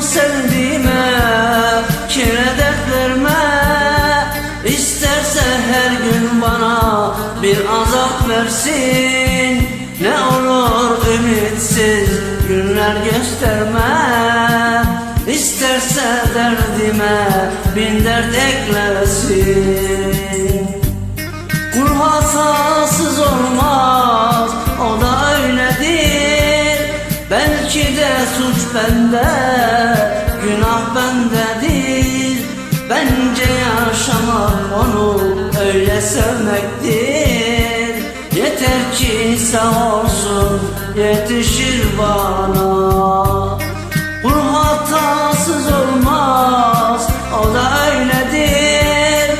sevdiğime Kire dert verme İsterse her gün bana bir azap versin. Ne olur ümitsiz günler gösterme İsterse derdime bin dert eklesin. Kul hatasız Belki de suç bende günah bendedir Bence yaşamak onu öyle sevmektir. Yeter ki sağ olsun yetişir bana. Kul olmaz o da öyledir.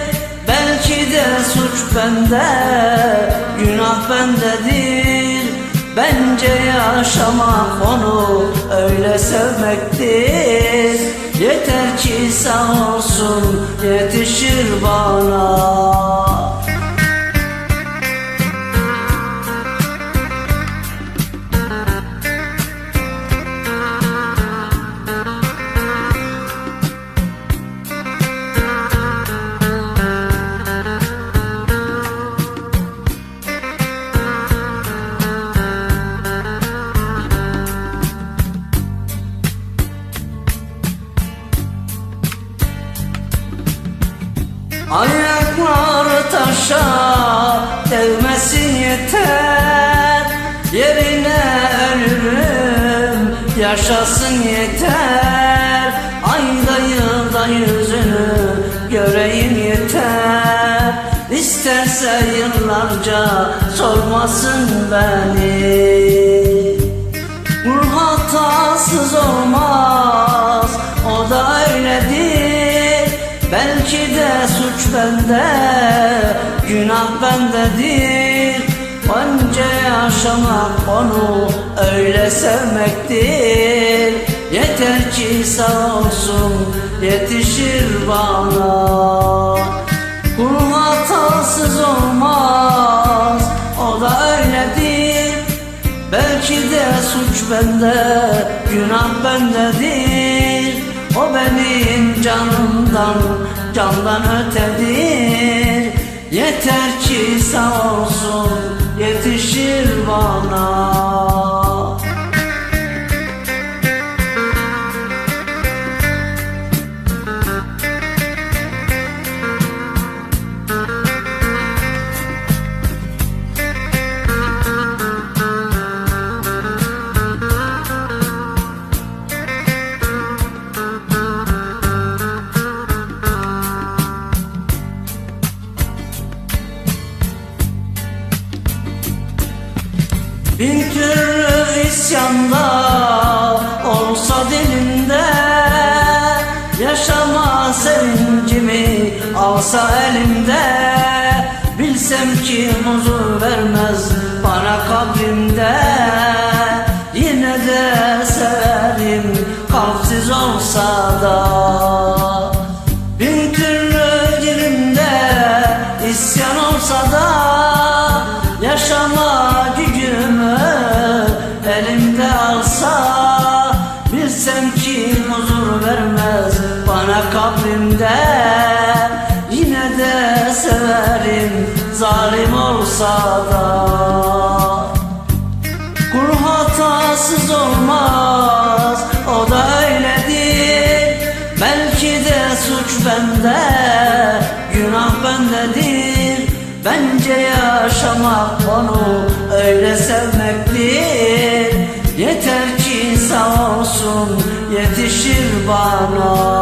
Belki de suç bende günah bendedir Bence yaşamak onu öyle sevmektir. Yeter ki sağ olsun yetişir bana taşa değmesin yeter. Yerine ölürüm yaşasın yeter. Ayda yılda yüzünü göreyim yeter. İsterse yıllarca sormasın beni suç bende günah bendedir. Bence yaşamak onu öyle sevmektir. Yeter ki sağ olsun yetişir bana. Kul hatasız olmaz o da öyledir. Belki de suç bende, günah bendedir O benim canımdan, candan ötedir. Yeter ki sağ olsun, yetişir bana Bin türlü isyanda olsa dilinde Yaşama sevincimi alsa elimde Bilsem ki huzur vermez bana kabrimde. Yine de severim kalpsiz olsa da. Bin türlü dilimde isyan olsa da Bilsem ki huzur vermez bana kabrimde Yine de severim zalim olsa da. Kul hatasız olmaz o da öyledir. Belki de suç bende günah bendedir. Bence yaşamak onu öyle sevmektir. Yeter ki sağ olsun yetişir bana